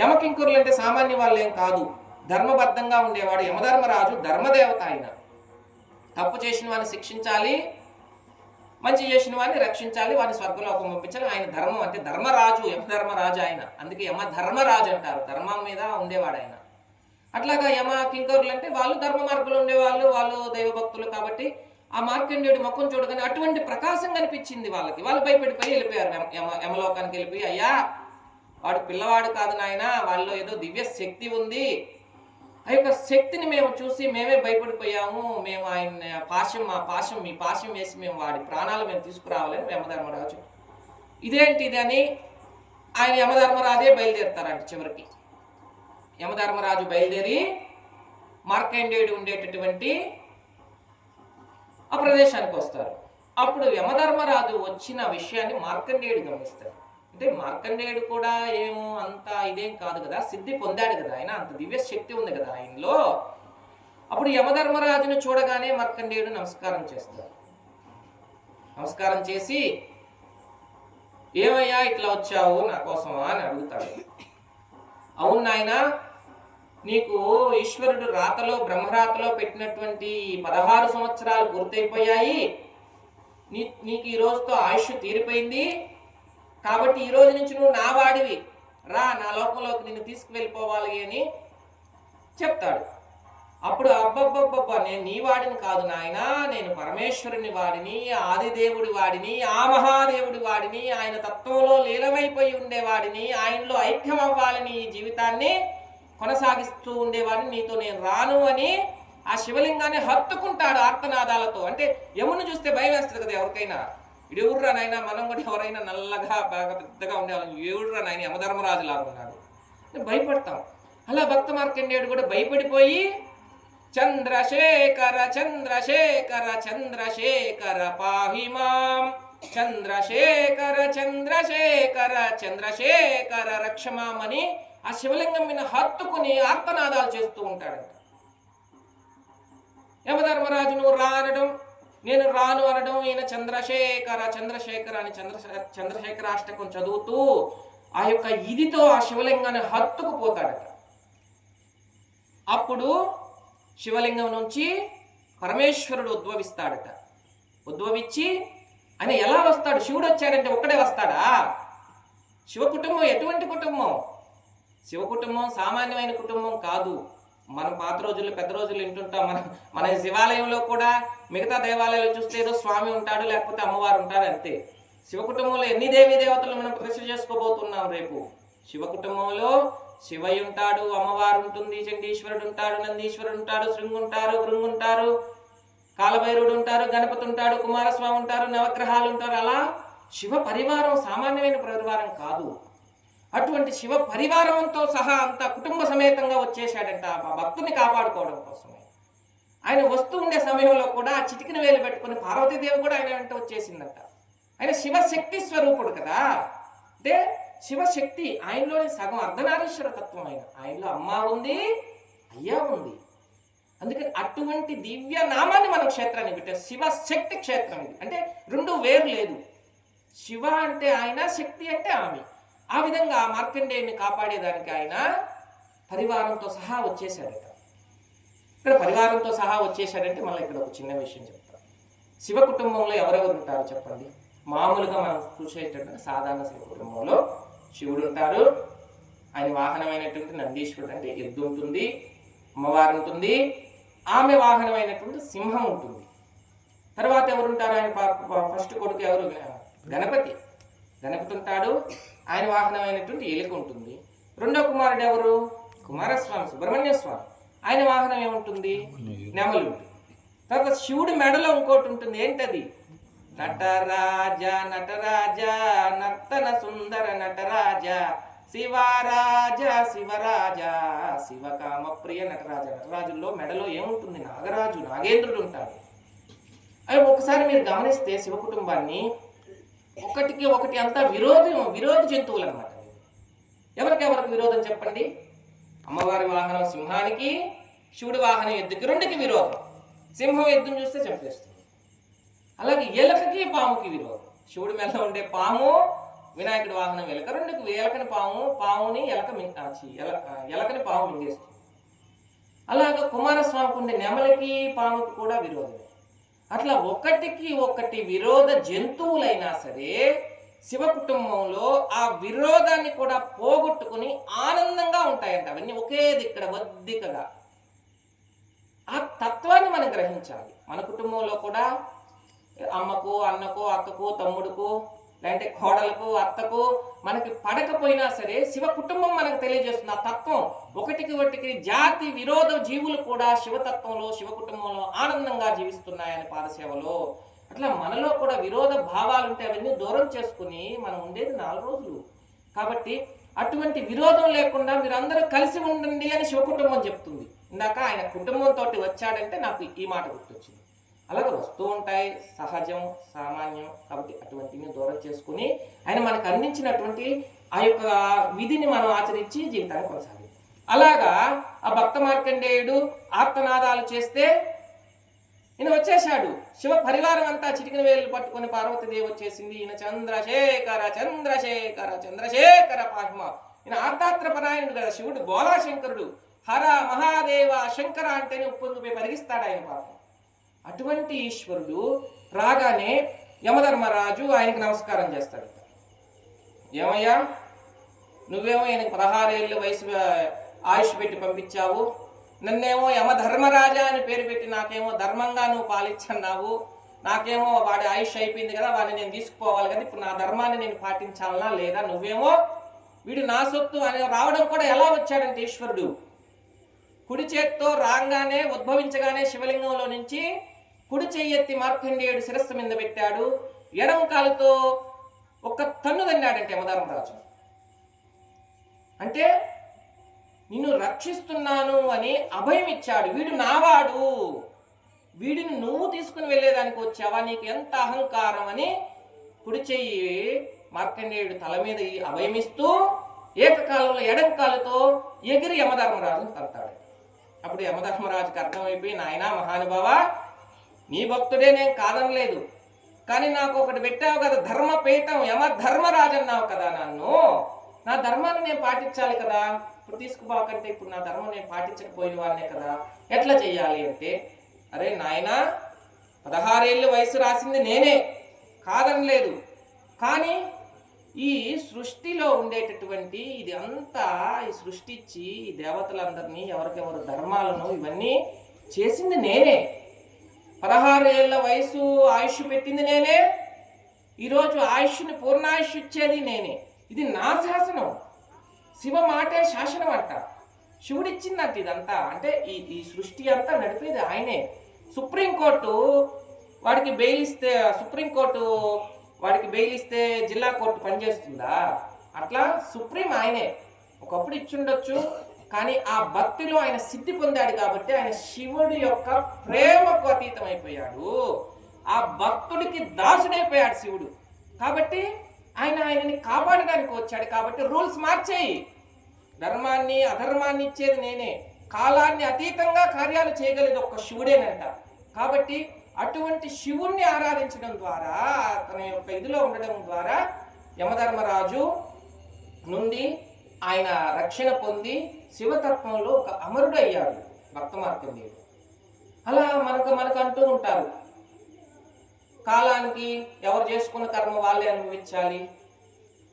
యమకింకురులు అంటే సామాన్య వాళ్ళు ఏం కాదు. ధర్మబద్ధంగా ఉండేవాడు యమధర్మరాజు ధర్మదేవత ఆయన. తప్పు చేసిన వాడిని శిక్షించాలి మంచి చేసిన వాడిని రక్షించాలి వాడిని స్వర్గలోకం పంపించాలి. ఆయన ధర్మం అంటే ధర్మరాజు యమధర్మరాజు ఆయన. అందుకే యమ ధర్మరాజు అంటారు. ధర్మం మీద ఉండేవాడు ఆయన. అట్లాగా యమ కింకరులు అంటే వాళ్ళు ధర్మ మార్గంలో ఉండేవాళ్ళు వాళ్ళు దైవభక్తులు కాబట్టి ఆ మార్కండేయుడి ముఖం చూడగానే అటువంటి ప్రకాశం కనిపించింది వాళ్ళకి. వాళ్ళు భయపడిపోయి వెళ్ళిపోయారు యమ- యమ యమలోకానికి వెళ్ళిపోయి అయ్యా వాడు పిల్లవాడు కాదు నాయన వాళ్ళలో ఏదో దివ్య శక్తి ఉంది. ఆ యొక్క శక్తిని మేము చూసి మేమే భయపడిపోయాము. మేము ఆయన పాశం మా పాశం మీ పాశం వేసి మేము వాడి ప్రాణాలు మేము తీసుకురావాలని యమధర్మరాజు. ఇదేంటి ఇది అని ఆయన యమధర్మరాజే బయలుదేరుతారంట చివరికి. యమధర్మరాజు బయలుదేరి మార్కండేయుడు ఉండేటటువంటి ఆ ప్రదేశానికి వస్తారు. అప్పుడు యమధర్మరాజు వచ్చిన విషయాన్ని మార్కండేయుడు గమనిస్తారు అంటే మార్కండేయుడు కూడా ఏమో అంత ఇదేం కాదు కదా సిద్ధి పొందాడు కదా ఆయన అంత దివ్య శక్తి ఉంది కదా ఆయనలో. అప్పుడు యమధర్మరాజును చూడగానే మార్కండేయుడు నమస్కారం చేస్తాడు. నమస్కారం చేసి ఏమయ్యా ఇట్లా వచ్చావు నా కోసమా? అని అడుగుతాడు. అవును నాయన నీకు ఈశ్వరుడు రాతలో బ్రహ్మరాతలో పెట్టినటువంటి పదహారు సంవత్సరాలు పూర్తయిపోయాయి. నీ నీకు ఈ రోజుతో ఆయుష్ తీరిపోయింది. కాబట్టి ఈ రోజు నుంచి నువ్వు నా వాడివి. రా నా లోకంలోకి నిన్ను తీసుకువెళ్ళిపోవాలి అని చెప్తాడు. అప్పుడు అబ్బబ్బబ్బబ్బా నేను నీ వాడిని కాదు నాయన నేను పరమేశ్వరుని వాడిని ఆదిదేవుడి వాడిని ఆ మహాదేవుడి వాడిని ఆయన తత్వంలో లీలమైపోయి ఉండేవాడిని ఆయనలో ఐక్యం అవ్వాలని ఈ జీవితాన్ని కొనసాగిస్తూ ఉండేవాడిని నీతో నేను రాను అని ఆ శివలింగాన్ని హత్తుకుంటాడు ఆర్తనాదాలతో. అంటే యముని చూస్తే భయం వేస్తుంది కదా ఎవరికైనా. ఇడు ఎవరురా నాయన? మనం కూడా ఎవరైనా నల్లగా బాగా పెద్దగా ఉండేవాళ్ళం. ఎవరురా నాయన? యమధర్మరాజు లాగా ఉన్నాడు భయపడతాం. అలా భక్త మార్కండేయుడు కూడా భయపడిపోయి చంద్రశేఖర చంద్రశేఖర చంద్రశేఖర పాహిమాం చంద్రశేఖర చంద్రశేఖర చంద్రశేఖర రక్షమామని ఆ శివలింగం మీద హత్తుకుని ఆర్తనాదాలు చేస్తూ ఉంటాడంట. యమధర్మరాజును రానడం నేను రాను అనడం ఈయన చంద్రశేఖర చంద్రశేఖర అని చంద్ర చంద్రశేఖర అష్టకం చదువుతూ ఆ యొక్క ఇదితో ఆ శివలింగాన్ని హత్తుకుపోతాడట. అప్పుడు శివలింగం నుంచి పరమేశ్వరుడు ఉద్భవిస్తాడట. ఉద్భవించి ఆయన ఎలా వస్తాడు? శివుడు వచ్చాడంటే ఒక్కడే వస్తాడా? శివ కుటుంబం ఎటువంటి కుటుంబం? శివ కుటుంబం సామాన్యమైన కుటుంబం కాదు. మనం పాత రోజుల్లో పెద్ద రోజులు వింటుంటాం. మన మన శివాలయంలో కూడా మిగతా దేవాలయాలు చూస్తే ఏదో స్వామి ఉంటాడు లేకపోతే అమ్మవారు ఉంటారు అంతే. శివ కుటుంబంలో ఎన్ని దేవీ దేవతలు మనం ప్రతిష్ఠ చేసుకోబోతున్నాం రేపు? శివ కుటుంబంలో శివయ్య ఉంటాడు అమ్మవారు ఉంటుంది చండీశ్వరుడు ఉంటాడు నందీశ్వరుడు ఉంటాడు శృంగు ఉంటారు ఉంటారు కాలభైరుడు ఉంటారు గణపతి ఉంటాడు కుమారస్వామి ఉంటారు నవగ్రహాలు ఉంటారు. అలా శివ పరివారం సామాన్యమైన పరివారం కాదు. అటువంటి శివ పరివారంతో సహా అంత కుటుంబ సమేతంగా వచ్చేసాడంట ఆ భక్తుని కాపాడుకోవడం కోసమే. ఆయన వస్తూ ఉండే సమయంలో కూడా ఆ చిటికిన వేలు పెట్టుకుని పార్వతీదేవి కూడా ఆయన వెంట వచ్చేసిందంట. ఆయన శివశక్తి స్వరూపుడు కదా. అంటే శివశక్తి ఆయనలోని సగం అర్ధనారీశ్వర తత్వం ఆయన. ఆయనలో అమ్మ ఉంది అయ్యా ఉంది. అందుకని అటువంటి దివ్య నామాన్ని మనం క్షేత్రాన్ని పెట్టాం శివశక్తి క్షేత్రం ఇది. అంటే రెండు వేరు లేదు. శివ అంటే ఆయన శక్తి అంటే ఆమె. ఆ విధంగా మార్కండేయుని కాపాడేదానికి ఆయన పరివారంతో సహా వచ్చేసాడట ఇక్కడ పరివారంతో సహా వచ్చేసాడంటే మళ్ళీ ఇక్కడ ఒక చిన్న విషయం చెప్తాను. శివ కుటుంబంలో ఎవరెవరు ఉంటారో చెప్పండి? మామూలుగా మనం చూసేటటువంటి సాధారణ శివ కుటుంబంలో శివుడు ఉంటారు ఆయన వాహనమైనటువంటి నందీశ్వరుడు అంటే ఎద్దు ఉంటుంది అమ్మవారు ఉంటుంది ఆమె వాహనమైనటువంటి సింహం ఉంటుంది. తర్వాత ఎవరుంటారు ఆయన ఫస్ట్ కొడుకు ఎవరు? గణపతి. గణపతి ఉంటాడు. ఆయన వాహనమైనటువంటి ఎలుక ఉంటుంది. రెండో కుమారుడు ఎవరు? కుమారస్వామి సుబ్రహ్మణ్య స్వామి. ఆయన వాహనం ఏముంటుంది? నెమలు. తర్వాత శివుడి మెడలో ఇంకోటి ఉంటుంది. ఏంటది? నటరాజ నటరాజ నర్తన సుందర నటరాజ శివరాజ శివరాజ శివకామ ప్రియ నటరాజ. నటరాజుల్లో మెడలో ఏముంటుంది? నాగరాజు నాగేంద్రుడు ఉంటాడు. అవి ఒకసారి మీరు గమనిస్తే శివ కుటుంబాన్ని ఒకటికి ఒకటి అంతా విరోధి విరోధి జంతువులు అనమాట ఎవరికెవరికి విరోధం చెప్పండి? అమ్మవారి వాహనం సింహానికి శివుడి వాహనం ఎద్దుకి రెండుకి విరోధం. సింహం ఎద్దును చూస్తే చంపేస్తుంది అలాగే ఎలకకి పాముకి విరోధం. శివుడి మెల్ల ఉండే పాము వినాయకుడి వాహనం ఎలక రెండుకి ఎలకని పాము పాముని ఎలక మింగ్- ఎల- ఎలకని పాము మింగేస్తుంది. అలాగే కుమారస్వామికి ఉండే నెమలికి పాముకి కూడా విరోధమే. అట్లా ఒకటికి ఒకటి విరోధ జంతువులైనా సరే శివ కుటుంబంలో ఆ విరోధాన్ని కూడా పోగొట్టుకుని ఆనందంగా ఉంటాయంట. అవన్నీ ఒకే దిక్కడ వద్దికగా ఆ తత్వాన్ని మనం గ్రహించాలి. మన కుటుంబంలో కూడా అమ్మకు అన్నకు అక్కకు తమ్ముడుకు లేదంటే కోడలకు అత్తకు మనకి పడకపోయినా సరే శివ కుటుంబం మనకు తెలియజేస్తుంది. ఆ తత్వం ఒకటికి ఒకటికి జాతి విరోధ జీవులు కూడా శివతత్వంలో శివ కుటుంబంలో ఆనందంగా జీవిస్తున్నాయని పాదసేవలో. అట్లా మనలో కూడా విరోధ భావాలు ఉంటే అవన్నీ దూరం చేసుకుని మనం ఉండేది నాలుగు రోజులు. కాబట్టి అటువంటి విరోధం లేకుండా మీరందరూ కలిసి ఉండండి అని శివ కుటుంబం చెప్తుంది. ఇందాక ఆయన కుటుంబంతో వచ్చాడంటే నాకు ఈ మాట గుర్తొచ్చింది. అలాగే వస్తూ ఉంటాయి. సహజం సామాన్యం కాబట్టి అటువంటిని దూరం చేసుకుని ఆయన మనకు అందించినటువంటి ఆ యొక్క విధిని మనం ఆచరించి జీవితాన్ని కొనసాగించాలి అలాగా ఆ భక్త మార్కండేయుడు ఆర్తనాదాలు చేస్తే ఈయన వచ్చేశాడు. శివ పరివారం అంతా చిటికిన వేలు పట్టుకుని పార్వతీదేవి వచ్చేసింది. ఈయన చంద్రశేఖర చంద్రశేఖర చంద్రశేఖర పాహిమ. ఈయన ఆర్తాత్ర పరాయణుడు కదా శివుడు బోలాశంకరుడు. హర మహాదేవ శంకర అంటేనే ఉప్పొంగిపోయి పరిగిస్తాడు ఆయన పాపం. అటువంటి ఈశ్వరుడు రాగానే యమధర్మరాజు ఆయనకి నమస్కారం చేస్తాడు. ఏమయ్యా? నువ్వేమో ఈయనకి పదహారేళ్ళ వయసు ఆయుష్ పెట్టి పంపించావు. నన్నేమో యమధర్మరాజా అని పేరు పెట్టి నాకేమో ధర్మంగా నువ్వు పాలించన్నావు. నాకేమో వాడి ఆయుష్ అయిపోయింది కదా వాడిని నేను తీసుకుపోవాలి కదా ఇప్పుడు నా ధర్మాన్ని నేను పాటించాలనా లేదా? నువ్వేమో వీడు నా సొత్తు అని రావడం కూడా ఎలా వచ్చాడంటే ఈశ్వరుడు? కుడి చేత్తో రాగానే ఉద్భవించగానే శివలింగంలో నుంచి కుడి చెయ్యెత్తి మార్కండేయుడు శిరస్సు మీద పెట్టాడు. ఎడమ కాలుతో ఒక్క తన్ను తన్నాడంటే యమధర్మరాజు అంటే నిన్ను రక్షిస్తున్నాను అని అభయం ఇచ్చాడు వీడు నావాడు. వీడిని నువ్వు తీసుకుని వెళ్ళేదానికి వచ్చావా? నీకు ఎంత అహంకారం అని కుడి చెయ్యి మార్కండేయుడు తల మీద ఈ అభయమిస్తూ ఏకకాలంలో ఎడం కాలుతో ఎగిరి యమధర్మరాజును తంతాడు అప్పుడు యమధర్మరాజుకి అర్థమైపోయి నాయనా మహానుభావ నీ భక్తుడే నేను కాదనలేదు. కానీ నాకు ఒకటి పెట్టావు కదా ధర్మపీఠం యమ ధర్మరాజు అన్నావు కదా నన్ను. నా ధర్మాన్ని నేను పాటించాలి కదా. ఇప్పుడు తీసుకుపోకంటే ఇప్పుడు నా ధర్మం నేను పాటించకపోయిన వాళ్ళనే కదా. ఎట్లా చెయ్యాలి అంటే అరే నాయనా పదహారేళ్ళు వయసు రాసింది నేనే. కాదనలేదు. కానీ ఈ సృష్టిలో ఉండేటటువంటి ఇది అంతా ఈ సృష్టించి ఈ దేవతలందరినీ ఎవరికెవరు ధర్మాలను ఇవన్నీ చేసింది నేనే. పదహారు ఏళ్ళ వయసు ఆయుష్ పెట్టింది నేనే. ఈరోజు ఆయుష్ని పూర్ణాయుష్ ఇచ్చేది నేనే. ఇది నా శాసనం. శివ మాటే శాసనం అంట. శివుడిచ్చిందంట ఇదంతా. అంటే ఈ ఈ సృష్టి అంతా నడిపేది ఆయనే. సుప్రీంకోర్టు వాడికి బెయిల్ ఇస్తే సుప్రీంకోర్టు వాడికి బెయిల్ ఇస్తే జిల్లా కోర్టు పనిచేస్తుందా? అట్లా సుప్రీం ఆయనే. ఒకప్పుడు ఇచ్చుండొచ్చు కానీ ఆ భక్తిలో ఆయన సిద్ధి పొందాడు కాబట్టి ఆయన శివుడి యొక్క ప్రేమకు అతీతమైపోయాడు. ఆ భక్తుడికి దాసుడైపోయాడు శివుడు. కాబట్టి ఆయన ఆయనని కాపాడడానికి వచ్చాడు కాబట్టి రూల్స్ మార్చేయి. ధర్మాన్ని అధర్మాన్ని ఇచ్చేది నేనే. కాలాన్ని అతీతంగా కార్యాలు చేయగలిగేది ఒక్క శివుడేనంట. కాబట్టి అటువంటి శివుణ్ణి ఆరాధించడం ద్వారా తన యొక్క ఇదిలో ఉండడం ద్వారా యమధర్మరాజు నుండి ఆయన రక్షణ పొంది శివతత్వంలో ఒక అమరుడు అయ్యాడు భక్త మార్కండేయుడు అలా మనకు మనకు అంటూ ఉంటారు. కాలానికి ఎవరు చేసుకున్న కర్మ వాళ్ళే అనుభవించాలి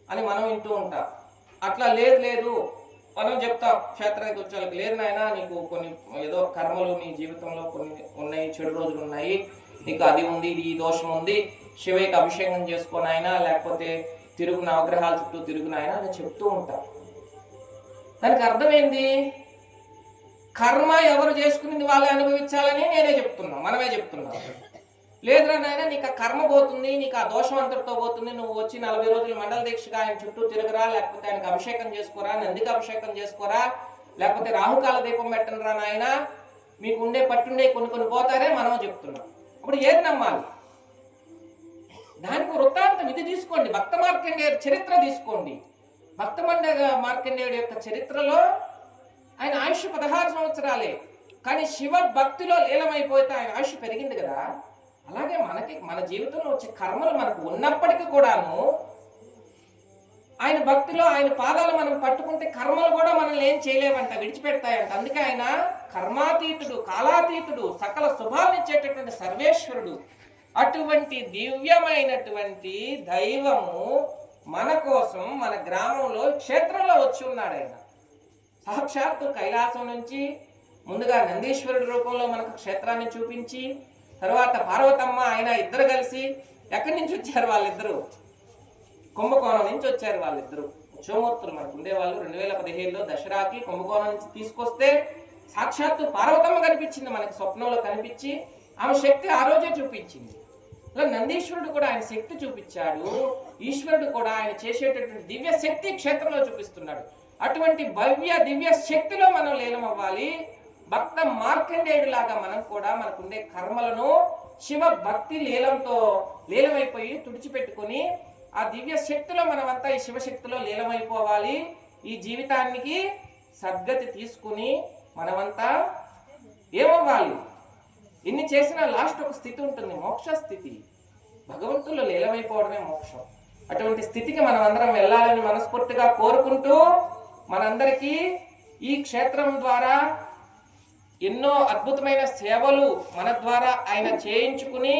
అని మనం వింటూ ఉంటాం. అట్లా లేదు లేదు. మనం చెప్తాం క్షేత్రానికి వచ్చేవాళ్ళకి లేదు నాయన నీకు కొన్ని ఏదో కర్మలు నీ జీవితంలో కొన్ని ఉన్నాయి చెడు రోజులు ఉన్నాయి. నీకు అది ఉంది ఇది ఈ దోషం ఉంది. శివయ్యకి అభిషేకం చేసుకోనైనా లేకపోతే తిరుగు నవగ్రహాల చుట్టూ తిరుగునైనా అని చెప్తూ ఉంటాం. దానికి అర్థమైంది? కర్మ ఎవరు చేసుకునేది వాళ్ళే అనుభవించాలని నేనే చెప్తున్నా మనమే చెప్తున్నాం. లేదురా నాయన నీకు ఆ కర్మ పోతుంది నీకు ఆ దోషం అంతటితో పోతుంది నువ్వు వచ్చి నలభై రోజులు మండల దీక్షగా ఆయన చుట్టూ తిరగరా లేకపోతే ఆయనకు అభిషేకం చేసుకోరా నందికి అభిషేకం చేసుకోరా లేకపోతే రాహుకాల దీపం పెట్టనరా నాయన మీకు ఉండే పట్టుండే కొన్ని కొన్ని పోతారే మనం చెప్తున్నాం. ఇప్పుడు ఏది నమ్మాలి? దానికి వృత్తాంతం ఇది తీసుకోండి భక్త మార్కండే చరిత్ర తీసుకోండి. భక్తమండ మార్కండేయుడు యొక్క చరిత్రలో ఆయన ఆయుష్ పదహారు సంవత్సరాలే. కానీ శివ భక్తిలో లీలమైపోతే ఆయన ఆయుష్ పెరిగింది కదా. అలాగే మనకి మన జీవితంలో వచ్చే కర్మలు మనకు ఉన్నప్పటికీ కూడాను ఆయన భక్తిలో ఆయన పాదాలు మనం పట్టుకుంటే కర్మలు కూడా మనల్ని ఏం చేయలేవంట విడిచిపెడతాయంట. అందుకే ఆయన కర్మాతీతుడు కాలాతీతుడు సకల శుభాలను ఇచ్చేటటువంటి సర్వేశ్వరుడు. అటువంటి దివ్యమైనటువంటి దైవము మన కోసం మన గ్రామంలో క్షేత్రంలో వచ్చి ఉన్నాడు ఆయన. సాక్షాత్తు కైలాసం నుంచి ముందుగా నందీశ్వరుడి రూపంలో మనకు క్షేత్రాన్ని చూపించి తర్వాత పార్వతమ్మ ఆయన ఇద్దరు కలిసి ఎక్కడి నుంచి వచ్చారు వాళ్ళిద్దరు? కుంభకోణం నుంచి వచ్చారు వాళ్ళిద్దరు. ఉత్సవమూర్తులు మనకు ఉండేవాళ్ళు. రెండు వేల పదిహేడులో దసరాకి కుంభకోణం నుంచి తీసుకొస్తే సాక్షాత్తు పార్వతమ్మ కనిపించింది మనకి స్వప్నంలో కనిపించి ఆమె శక్తి ఆ రోజే చూపించింది. ఇలా నందీశ్వరుడు కూడా ఆయన శక్తి చూపించాడు. ఈశ్వరుడు కూడా ఆయన చేసేటటువంటి దివ్య శక్తి క్షేత్రంలో చూపిస్తున్నాడు. అటువంటి భవ్య దివ్య శక్తిలో మనం లీనమవ్వాలి. భక్త మార్కండేయుడు లాగా మనం కూడా మనకుండే కర్మలను శివ భక్తి లీలంతో లీలమైపోయి తుడిచిపెట్టుకొని ఆ దివ్య శక్తిలో మనమంతా ఈ శివశక్తిలో లీలమైపోవాలి ఈ జీవితానికి సద్గతి తీసుకుని మనమంతా ఏమవ్వాలి? ఎన్ని చేసినా లాస్ట్ ఒక స్థితి ఉంటుంది మోక్ష స్థితి. భగవంతుల్లో లీలమైపోవడమే మోక్షం. అటువంటి స్థితికి మనం అందరం వెళ్ళాలని మనస్ఫూర్తిగా కోరుకుంటూ మనందరికీ ఈ క్షేత్రం ద్వారా ఎన్నో అద్భుతమైన సేవలు మన ద్వారా ఆయన చేయించుకుని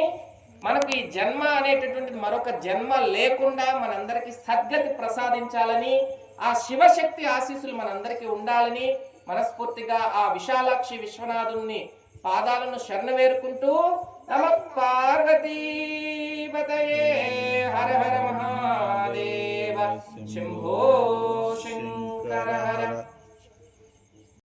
మనకు ఈ జన్మ అనేటటువంటిది మరొక జన్మ లేకుండా మనందరికీ సద్గతి ప్రసాదించాలని ఆ శివశక్తి ఆశీస్సులు మనందరికీ ఉండాలని మనస్ఫూర్తిగా ఆ విశాలాక్షి విశ్వనాథుణ్ణి పాదాలను శరణ వేరుకుంటూ నమ పార్వతీపతయే హర హర మహాదేవ. శంభో శంకర హర.